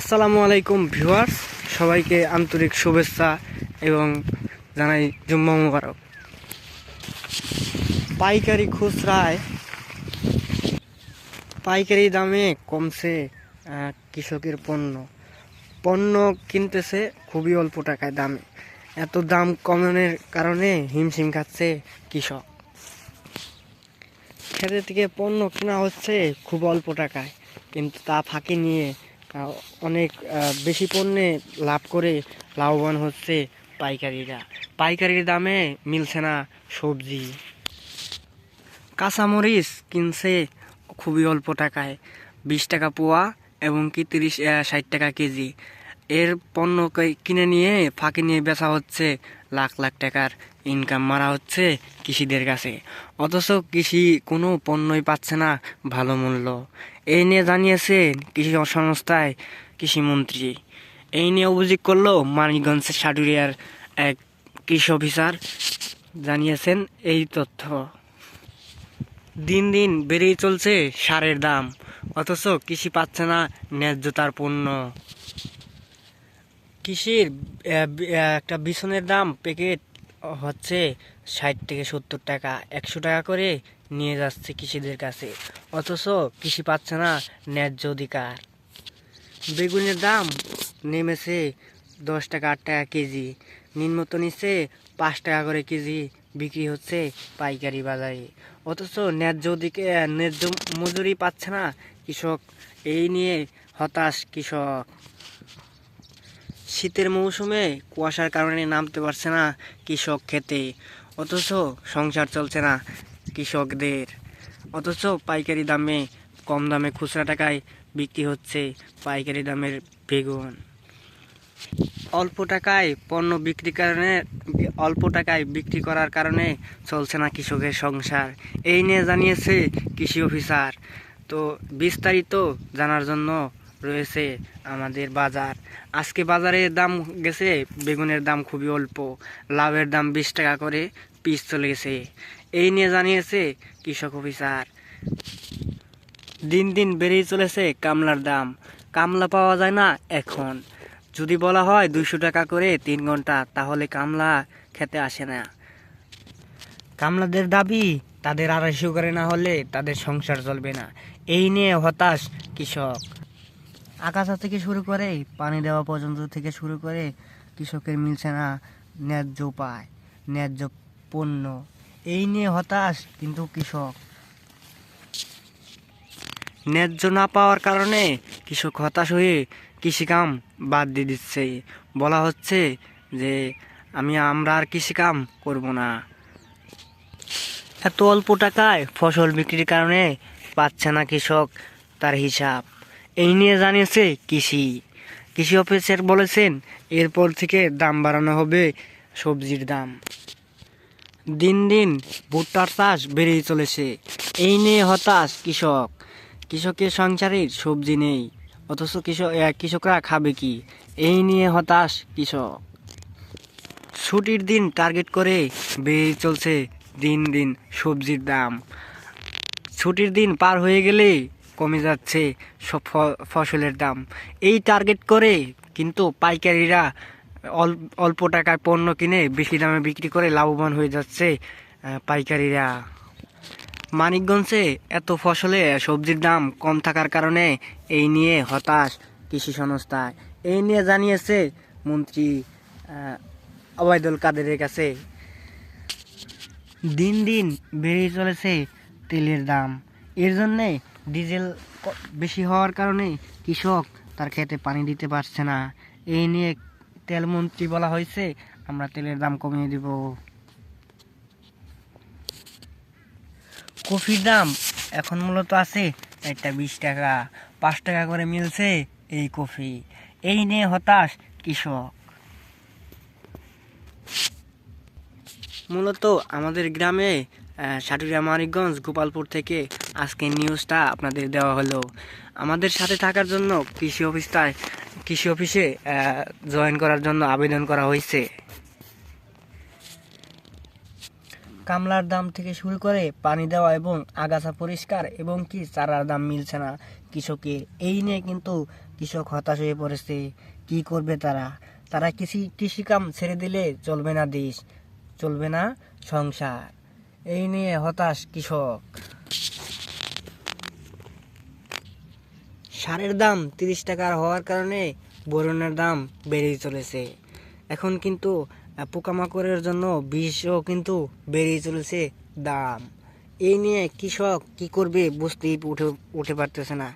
আসসালামু আলাইকুম ভিউয়ার্স, সবাইকে আন্তরিক শুভেচ্ছা এবং জানাই জুম্মা মুবারক। পাইকারি খুচরায় পাইকারি দামে কমছে কৃষকের পণ্য। পণ্য কিনতেছে খুবই অল্প টাকায় দামে। এত দাম কমানোর কারণে হিমশিম খাচ্ছে কৃষক। খেতে থেকে পণ্য কেনা হচ্ছে খুব অল্প টাকায়, কিন্তু তা ফাঁকি নিয়ে অনেক বেশি পণ্যে লাভ করে লাভবান হচ্ছে পাইকারিরা। পাইকারির দামে মিলছে না সবজি। কাঁচামরিচ কিনছে খুবই অল্প টাকায়, বিশ টাকা পোয়া এবং কি তিরিশ ষাট টাকা কেজি। এর পণ্য কিনে নিয়ে ফাঁকি নিয়ে বেচা হচ্ছে লাখ লাখ টাকার ইনকাম মারা হচ্ছে কৃষিদের কাছে। অথচ কৃষি কোনো পণ্যই পাচ্ছে না ভালো মূল্য। এই নিয়ে জানিয়েছে কৃষি সংস্থায় কৃষিমন্ত্রী। এই নিয়ে অভিযোগ করল মানিকগঞ্জের সাটুরিয়ার এক কৃষি অফিসার। জানিয়েছেন এই তথ্য। দিন দিন বেড়েই চলছে সারের দাম। অথচ কৃষি পাচ্ছে না ন্যায্য তার পণ্য। কৃষির একটা বিছনের দাম, প্যাকেট হচ্ছে ষাট থেকে সত্তর টাকা। একশো টাকা করে নিয়ে যাচ্ছে কৃষিদের কাছে। অথচ কৃষি পাচ্ছে না ন্যায্য অধিকার। বেগুনের দাম নেমেছে দশ টাকা আট টাকা কেজি। নিম্নত নিচে পাঁচ টাকা করে কেজি বিক্রি হচ্ছে পাইকারি বাজারে। অথচ ন্যায্য দিকে ন্যায্য মজুরি পাচ্ছে না কৃষক। এই নিয়ে হতাশ কৃষক। শীতের মৌসুমে কুয়াশার কারণে নামতে পারছে না কৃষক খেতে। অথচ সংসার চলছে না কৃষকদের। অথচ পাইকারি দামে, কম দামে খুচরা টাকায় বিক্রি হচ্ছে পাইকারি দামের বেগুন। অল্প টাকায় পণ্য বিক্রি কারণে, অল্প টাকায় বিক্রি করার কারণে চলছে না কৃষকের সংসার। এই নিয়ে জানিয়েছে কৃষি অফিসার। তো বিস্তারিত জানার জন্য রয়েছে আমাদের বাজার। আজকে বাজারে দাম গেছে, বেগুনের দাম খুবই অল্প লাভের দাম বিশ টাকা করে পিস চলে গেছে। এই নিয়ে জানিয়েছে কৃষক অফিসার। দিন দিন বেড়েই চলেছে কামলার দাম। কামলা পাওয়া যায় না এখন। যদি বলা হয় দুইশো টাকা করে তিন ঘণ্টা, তাহলে কামলা খেতে আসে না। কামলাদের দাবি, তাদের আড়াইশো করে না হলে তাদের সংসার চলবে না। এই নিয়ে হতাশ কৃষক। আকাশা থেকে শুরু করে, পানি দেওয়া পর্যন্ত থেকে শুরু করে কৃষকের মিলছে না ন্যায্য উপায়, ন্যায্য পণ্য। এই নিয়ে হতাশ কিন্তু কৃষক। ন্যায্য না পাওয়ার কারণে কৃষক হতাশ হয়ে কৃষিকাম বাদ দিয়ে দিচ্ছে। বলা হচ্ছে যে, আমি, আমরা আর কৃষিকাম করব না। এত অল্প টাকায় ফসল বিক্রির কারণে পাচ্ছে না কৃষক তার হিসাব। এই নিয়ে জানিয়েছে কৃষি। কৃষি অফিসার বলেছেন, এরপর থেকে দাম বাড়ানো হবে সবজির দাম। দিন দিন ভুট্টার চাষ বেড়েই চলেছে। এই নিয়ে হতাশ কৃষক। কৃষকের সংসারের সবজি নেই, অথচ কৃষক কৃষকরা খাবে কি? এই নিয়ে হতাশ কৃষক। ছুটির দিন টার্গেট করে বেড়ে চলছে দিন দিন সবজির দাম। ছুটির দিন পার হয়ে গেলে কমে যাচ্ছে সব ফসলের দাম। এই টার্গেট করে কিন্তু পাইকারিরা অল- অল্প টাকায় পণ্য কিনে বেশি দামে বিক্রি করে লাভবান হয়ে যাচ্ছে পাইকারিরা। মানিকগঞ্জে এত ফসলে সবজির দাম কম থাকার কারণে এই নিয়ে হতাশ কৃষি সংস্থা এই নিয়ে জানিয়েছে মন্ত্রী আহ, ওবায়দুল কাদেরের কাছে। দিন দিন বেড়ে চলেছে তেলের দাম। এর জন্যে ডিজেল বেশি হওয়ার কারণে কৃষক তার খেতে পানি দিতে পারছে না। এই নিয়ে তেলমন্ত্রী বলা হয়েছে, আমরা তেলের দাম কমিয়ে দিব। কফির দাম এখন মূলত আছে একটা বিশ টাকা, পাঁচ টাকা করে মিলছে এই কফি। এই নিয়ে হতাশ কৃষক। মূলত আমাদের গ্রামে সাটুরিয়া মানিকগঞ্জ, গোপালপুর থেকে আজকে নিউজটা আপনাদের দেওয়া হলো। আমাদের সাথে থাকার জন্য কৃষি অফিসটায় কৃষি অফিসে জয়েন করার জন্য আবেদন করা হয়েছে। কামলার দাম থেকে শুরু করে পানি দেওয়া এবং আগাছা পরিষ্কার এবং কি চারার দাম মিলছে না। কৃষকের এই নিয়ে কিন্তু কৃষক হতাশ হয়ে পড়েছে। কি করবে তারা? তারা কৃষি, কৃষিকাম ছেড়ে দিলে চলবে না দেশ, চলবে না সংসার। এই নিয়ে হতাশ কৃষক। সারের দাম তিরিশ টাকার হওয়ার কারণে বোরনের দাম বেড়েই চলেছে। এখন কিন্তু পোকামাকড়ের জন্য বিষও কিন্তু বেড়েই চলেছে দাম। এই নিয়ে কৃষক কি করবে বুঝতেই উঠে উঠে পারতেছে না।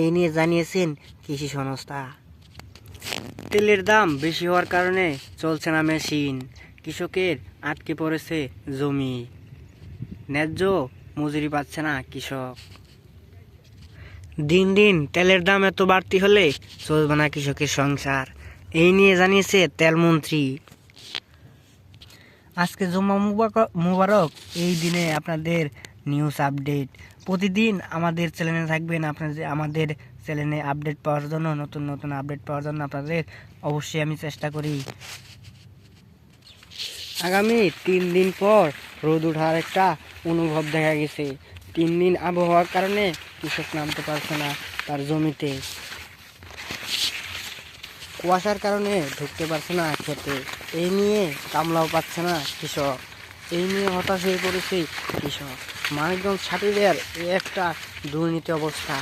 এই নিয়ে জানিয়েছেন কৃষি সংস্থা। তেলের দাম বেশি হওয়ার কারণে চলছে না মেশিন। কৃষকের আটকে পড়েছে জমি। ন্যায্য মজুরি পাচ্ছে না কৃষক। দিন দিন তেলের দাম এত বাড়তি হলে চলবে না কৃষকের সংসার। এই নিয়ে জানিয়েছে তেলমন্ত্রী আজকে জুম্মা মুবারক- মুবারক, এই দিনে আপনাদের নিউজ আপডেট প্রতিদিন আমাদের চ্যানেলে থাকবেন আপনাদের আমাদের চ্যানেলে আপডেট পাওয়ার জন্য, নতুন নতুন আপডেট পাওয়ার জন্য আপনাদের অবশ্যই আমি চেষ্টা করি। আগামী তিন দিন পর রোদ ওঠার একটা অনুভব দেখা গেছে। তিন দিন আবহাওয়ার কারণে কৃষক নামতে পারছে না তার জমিতে। কুয়াশার কারণে ঢুকতে পারছে না খেতে এই নিয়ে কামলাও পাচ্ছে না কৃষক। এই নিয়ে হতাশ হয়ে পড়েছে কৃষক। মানিকগঞ্জ এই একটা দুর্নীতি অবস্থা।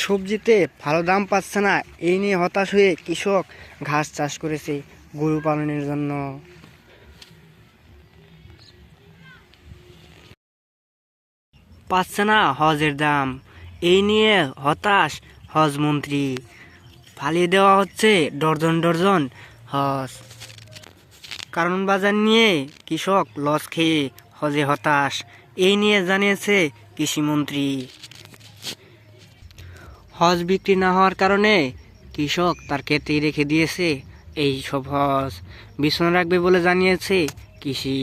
সবজিতে ভালো দাম পাচ্ছে না, এই নিয়ে হতাশ হয়ে কৃষক ঘাস চাষ করেছে গরু পালনের জন্য। পাচ্ছে না হজের দাম। এই নিয়ে হতাশ হজ মন্ত্রী। ফালিয়ে দেওয়া হচ্ছে ডর্জন ডর্জন হজ। কারণ বাজার নিয়ে কৃষক লস খেয়ে হজে হতাশ। এই নিয়ে জানিয়েছে কৃষিমন্ত্রী হজ বিক্রি না হওয়ার কারণে কৃষক তার ক্ষেতেই রেখে দিয়েছে এই সব হজ। বিছনা রাখবে বলে জানিয়েছে কৃষি।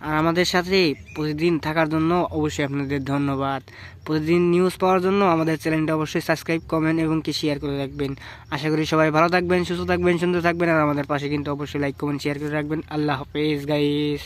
আর আমাদের সাথে প্রতিদিন থাকার জন্য অবশ্যই আপনাদের ধন্যবাদ। প্রতিদিন নিউজ পাওয়ার জন্য আমাদের চ্যানেলটা অবশ্যই সাবস্ক্রাইব কমেন্ট এবং কি শেয়ার করে রাখবেন। আশা করি সবাই ভালো থাকবেন, সুস্থ থাকবেন, সুন্দর থাকবেন, আর আমাদের পাশে কিন্তু অবশ্যই লাইক কমেন্ট শেয়ার করে রাখবেন। আল্লাহ হাফেজ গাইস